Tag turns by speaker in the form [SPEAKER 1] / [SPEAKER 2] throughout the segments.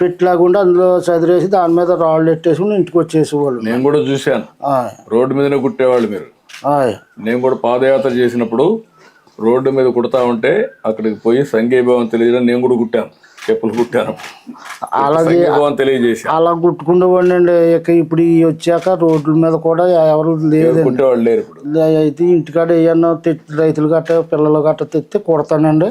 [SPEAKER 1] పెట్టిలాగుండి అందులో చదిరేసి దాని మీద రాళ్ళు ఎట్టేసుకుని ఇంటికి వచ్చేసేవాళ్ళు.
[SPEAKER 2] నేను కూడా చూశాను. రోడ్డు మీదనే కుట్టేవాళ్ళు మీరు. నేను కూడా పాదయాత్ర చేసినప్పుడు రోడ్డు మీద కుడతా ఉంటే అక్కడికి పోయి సంఘీభావం తెలియజేయడం నేను కూడా కుట్టాను. చెప్పులు కుట్టాను.
[SPEAKER 1] అలాగే
[SPEAKER 2] తెలియజేశాను.
[SPEAKER 1] అలా కుట్టుకునేవాడిని ఇక ఇప్పుడు వచ్చాక రోడ్ల మీద కూడా ఎవరు లేదండి.
[SPEAKER 2] కుట్టేవాళ్ళు లేరు
[SPEAKER 1] అయితే ఇంటికాడ ఏమన్నా తెచ్చి రైతులు గట్ట పిల్లలు గట్ట తెస్తే కుడతానండి.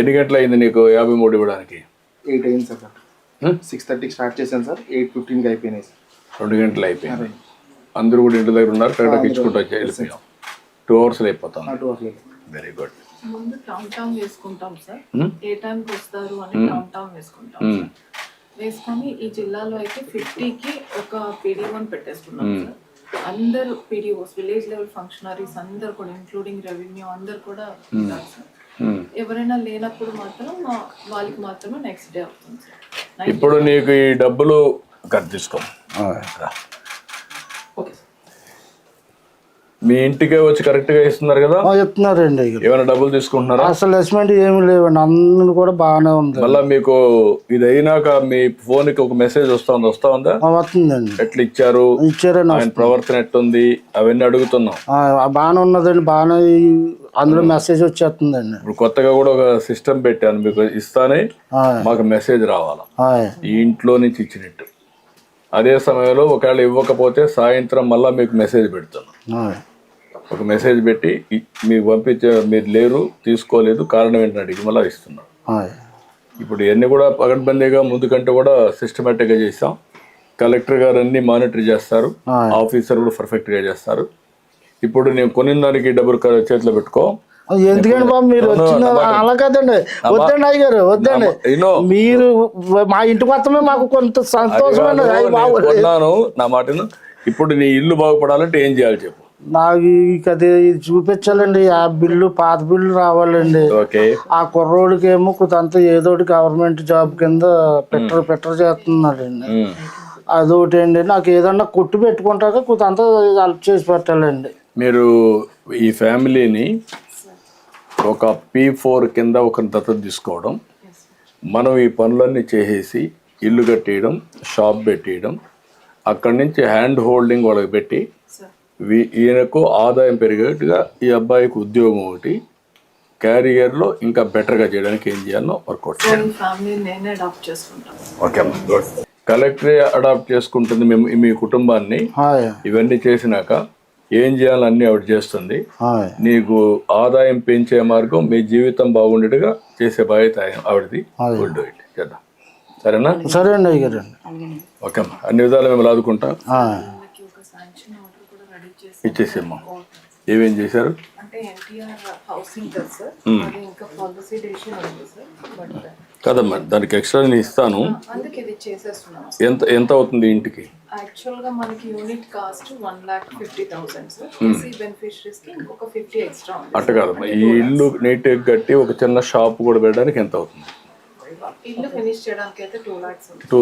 [SPEAKER 2] ఎన్ని గంటలు అయింది నీకు యాభై మూడు ఇవ్వడానికి?
[SPEAKER 3] ఎయిట్ అయింది సార్? సిక్స్ థర్టీకి స్టార్ట్ చేశాను సార్. ఎయిట్ ఫిఫ్టీన్కి అయిపోయినాయి సార్.
[SPEAKER 2] రెండు గంటలు అయిపోయింది. అందరూ కూడా ఇంటి దగ్గర ఉన్నారు కరెక్ట్గా ఇచ్చుకుంటూ వచ్చి వెళ్ళిపోయాం. టూ అవర్స్లో అయిపోతాం
[SPEAKER 3] టూ అవర్స్
[SPEAKER 2] వెరీ గుడ్
[SPEAKER 4] ముందు కౌంట్ డౌన్ వేసుకుంటాం సార్.
[SPEAKER 2] Hmm?
[SPEAKER 4] ఏ టైంకి వస్తారు అని కౌంట్ డౌన్ వేసుకుంటాం సార్. వేసుకొని ఈ జిల్లాలో అయితే ఫిఫ్టీకి ఒక పీడీ వన్ పెట్టేసుకున్నాం సార్. అందరు పీడీఓస్ విలేజ్ లెవెల్ ఫంక్షనరీస్ అందరు కూడా ఇంక్లూడింగ్ రెవెన్యూ అందరు కూడా ఉంటారు సార్. ఎవరైనా లేనప్పుడు మాత్రం మా- వాళ్ళకి మాత్రమే నెక్స్ట్ డే అవుతుంది.
[SPEAKER 2] ఇప్పుడు నీకు ఈ డబ్బులు కట్ తీసుకో. మీ ఇంటికే వచ్చి కరెక్ట్గా ఇస్తున్నారు కదా?
[SPEAKER 1] చెప్తున్నారండి.
[SPEAKER 2] ఏమైనా డబ్బులు తీసుకుంటున్నారా?
[SPEAKER 1] అసలు అసెస్మెంట్ ఏమి లేవండి. అందరూ కూడా బాగానే ఉంది.
[SPEAKER 2] మళ్ళా మీకు ఇది అయినాక మీ ఫోన్కి ఒక మెసేజ్ వస్తుంది వస్తా ఉందా?
[SPEAKER 1] వస్తుందండి.
[SPEAKER 2] ఎట్లా ఇచ్చారు?
[SPEAKER 1] ఇచ్చారండి
[SPEAKER 2] ఆయన ప్రవర్తన ఎట్టుంది? అవన్నీ అడుగుతున్నాం.
[SPEAKER 1] బాగానే ఉన్నదండి బాగానే అందులో మెసేజ్ వచ్చేస్తుందండి.
[SPEAKER 2] ఇప్పుడు కొత్తగా కూడా ఒక సిస్టమ్ పెట్టాను మీకు ఇస్తానే మాకు మెసేజ్ రావాలా? ఈ ఇంట్లో నుంచి ఇచ్చినట్టు. అదే సమయంలో ఒకవేళ ఇవ్వకపోతే సాయంత్రం మళ్ళా మీకు మెసేజ్ పెడుతున్నాం. ఒక మెసేజ్ పెట్టి మీకు పంపించే మీరు లేరు తీసుకోలేదు కారణం ఏంటని అడిగి మళ్ళీ ఇస్తున్నాం. ఇప్పుడు ఇవన్నీ కూడా పగడ్బందీగా ముందు కంటే కూడా సిస్టమేటిక్గా చేసాం కలెక్టర్ గారు అన్ని మానిటర్ చేస్తారు. ఆఫీసర్ కూడా పర్ఫెక్ట్గా చేస్తారు. ఇప్పుడు నేను కొనిన దానికి డబ్బులు చేతిలో పెట్టుకో.
[SPEAKER 1] ఎందుకండి బాబు మీరు వచ్చిన అలా కదండి. వద్దండి అయ్యారు వద్దండి.
[SPEAKER 2] ఇనో
[SPEAKER 1] మీరు మా ఇంటికి వస్తమే మాకు కొంత.
[SPEAKER 2] కొన్నాను నా మాటను. ఇప్పుడు నీ ఇల్లు బాగుపడాలంటే ఏం చేయాలి చెప్పు?
[SPEAKER 1] నాకు ఇక అది చూపించాలండి. ఆ బిల్లు పాత బిల్లు రావాలండి.
[SPEAKER 2] ఓకే.
[SPEAKER 1] ఆ కుర్రోడికి ఏమో కొంత ఏదో ఒకటి గవర్నమెంట్ జాబ్ కింద పెట్టరు పెట్టరు చేస్తున్నాడండి. అదొకటి అండి నాకు ఏదన్నా కొట్టు పెట్టుకుంటాక కొంత హెల్ప్ చేసి పెట్టాలండి.
[SPEAKER 2] మీరు ఈ ఫ్యామిలీని ఒక పీ ఫోర్ కింద ఒక దత్తత తీసుకోవడం మనం ఈ పనులన్నీ చేసేసి ఇల్లు కట్టేయడం షాప్ పెట్టేయడం అక్కడి నుంచి హ్యాండ్ హోల్డింగ్ వాళ్ళకి పెట్టి ఈయనకు ఆదాయం పెరిగేట్టుగా ఈ అబ్బాయికి ఉద్యోగం ఒకటి క్యారియర్లో ఇంకా బెటర్గా చేయడానికి ఏం చేయాలో వర్కౌట్ ఓకే గుడ్ కలెక్టరే అడాప్ట్ చేసుకుంటుంది మేము మీ కుటుంబాన్ని. ఇవన్నీ చేసినాక ఏం చేయాలన్నీ ఆవిడ చేస్తుంది.
[SPEAKER 1] హాయ్
[SPEAKER 2] నీకు ఆదాయం పెంచే మార్గం మీ జీవితం బాగుండేట్టుగా చేసే బాధ్యత ఆవిడది. గుడ్ ఇట్ చేద్దాం. సరేనా?
[SPEAKER 1] సరే అండి
[SPEAKER 2] ఓకే అమ్మా. అన్ని విధాలు మేము లాదుకుంటాం.
[SPEAKER 1] హాయ్
[SPEAKER 4] వాళ్ళకి ఒక శాంక్షన్ ఆర్డర్ కూడా రెడీ చేసి
[SPEAKER 2] ఇచ్చేసేమ్మా. ఏమేం చేశారు?
[SPEAKER 4] అంటే ఎన్టీఆర్ హౌసింగ్ కదా సార్. అది ఇంకా పాలసీ డెసిషన్ ఉంది సార్. బట్
[SPEAKER 2] కదమ్మా దానికి ఎక్స్ట్రా నేను ఇస్తాను.
[SPEAKER 4] అందుకే ఇది చేసేస్తున్నాం
[SPEAKER 2] ఎంత ఎంత అవుతుంది ఇంటికి?
[SPEAKER 4] యాక్చువల్గా మనకి unit cost one lakh fifty thousand sir. EC బెనిఫిషరీస్కి ఇంకొక ఫిఫ్టీ ఎక్స్ట్రా ఉంది
[SPEAKER 2] అట్ట కాదమ్మా ఈ ఇల్లు నీట్గా కట్టి ఒక చిన్న షాప్ కూడా పెట్టడానికి ఎంత అవుతుంది?
[SPEAKER 4] ఇల్లు ఫినిష్ చేయడానికి అయితే టూ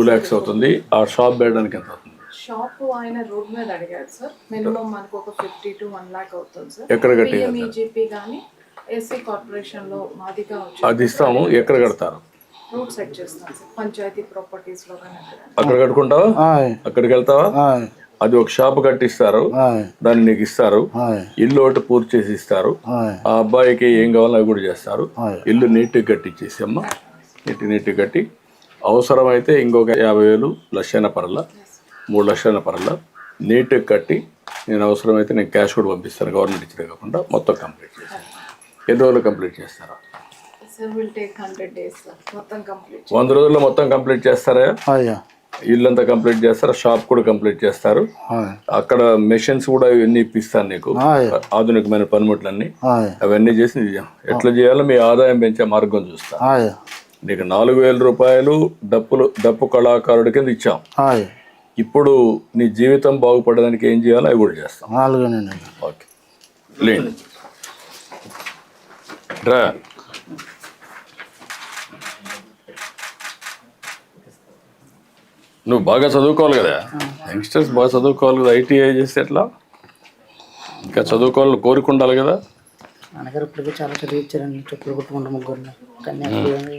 [SPEAKER 2] ల్యాక్స్ అవుతుంది. ఆ షాప్ పెట్టడానికి ఎంత అవుతుంది?
[SPEAKER 4] షాప్ ఆయన రోడ్ మీద అడిగాడు సార్. మినిమం మనకు ఒక ఫిఫ్టీ టు వన్ అవుతుంది సార్.
[SPEAKER 2] ఎక్కడ
[SPEAKER 4] కానీ ఎస్సీ కార్పొరేషన్లో మాదిగా వచ్చి
[SPEAKER 2] అది ఇస్తాము. ఎక్కడ కడతారు?
[SPEAKER 4] రూట్ సెట్ చేస్తాం సార్. పంచాయతీ ప్రాపర్టీస్లో కానీ అక్కడ.
[SPEAKER 2] కట్టుకుంటావా? అక్కడికి వెళ్తావా? అది ఒక షాప్ కట్టిస్తారు. దాన్ని నీకు ఇస్తారు. ఇల్లు ఒకటి పూర్తి చేసి ఇస్తారు. ఆ అబ్బాయికి ఏం కావాలో అవి కూడా చేస్తారు. ఇల్లు నీట్గా కట్టించేసి అమ్మ. నీట్ నీట్గా కట్టి అవసరమైతే ఇంకొక యాభై వేలు లక్షణ పరల మూడు లక్షల పరల నీట్గా కట్టి నేను అవసరమైతే నేను క్యాష్ కూడా పంపిస్తాను గవర్నమెంట్ ఇచ్చిన కాకుండా మొత్తం కంప్లీట్ చేస్తాను. ఎన్ని రోజులు కంప్లీట్ చేస్తారా?
[SPEAKER 4] Sir will take hundred days sir మొత్తం కంప్లీట్
[SPEAKER 2] వంద రోజుల్లో మొత్తం కంప్లీట్ చేస్తారా?
[SPEAKER 1] అయ్యా.
[SPEAKER 2] ఇల్లంతా కంప్లీట్ చేస్తారా? షాప్ కూడా కంప్లీట్ చేస్తారు. అక్కడ మెషిన్స్ కూడా ఇవన్నీ ఇప్పిస్తాను నీకు. ఆధునికమైన పనిముట్లన్నీ. అవన్నీ చేసి ఎట్లా చేయాలో మీ ఆదాయం పెంచే మార్గం చూస్తా.
[SPEAKER 1] ఆయ్,
[SPEAKER 2] నీకు నాలుగు వేల రూపాయలు డప్పులు డప్పు కళాకారుడి కింద ఇచ్చాం. ఇప్పుడు నీ జీవితం బాగుపడడానికి ఏం చేయాలో అవి కూడా చేస్తాం. ఓకే. లేండి. రా. నువ్వు బాగా చదువుకోవాలి కదా? యంగ్స్టర్స్ బాగా చదువుకోవాలి కదా? ఐటీఐ చేస్తే ఎట్లా? ఇంకా చదువుకోవాలని కోరిక ఉండాలి కదా
[SPEAKER 5] నాన్నగారు ఇప్పటికే చాలా చదివించారండి చెప్పులు కొట్టుకుంటూ ఏమీ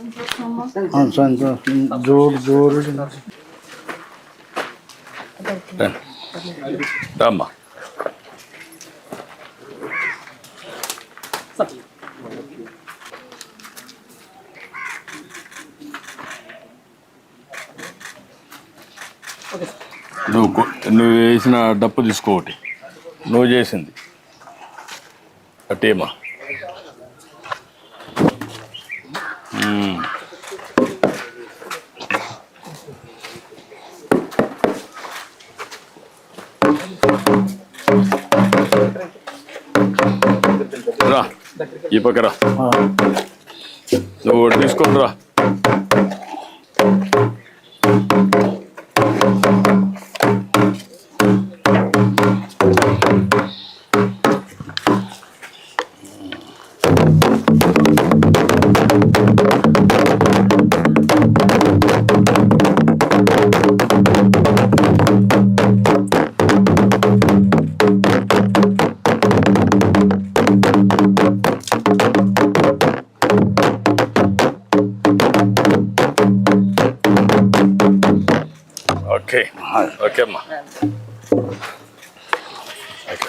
[SPEAKER 1] సంతోషం జోడు జోడు
[SPEAKER 2] రండి రామ్మా నువ్వు నువ్వు వేసిన డప్పు తీసుకోటి నువ్వు చేసింది. అట్టేమా రా ఈ పక్క రా నువ్వు ఒకటి తీసుకొని రా ఓకే. ఓకే అమ్మా. Okay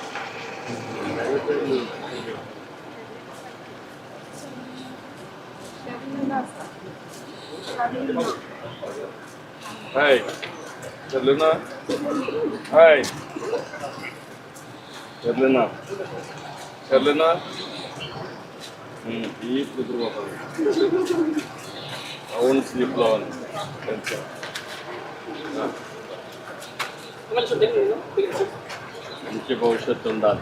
[SPEAKER 2] hi. చెల్లునా? హాయ్. చెల్లునా? చెల్లునా? ఈ నిద్రపోతుంది అవును స్లీప్లో ఉంది కొంచెం మంచి భవిష్యత్తు ఉండాలి.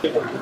[SPEAKER 2] 気持ちいい。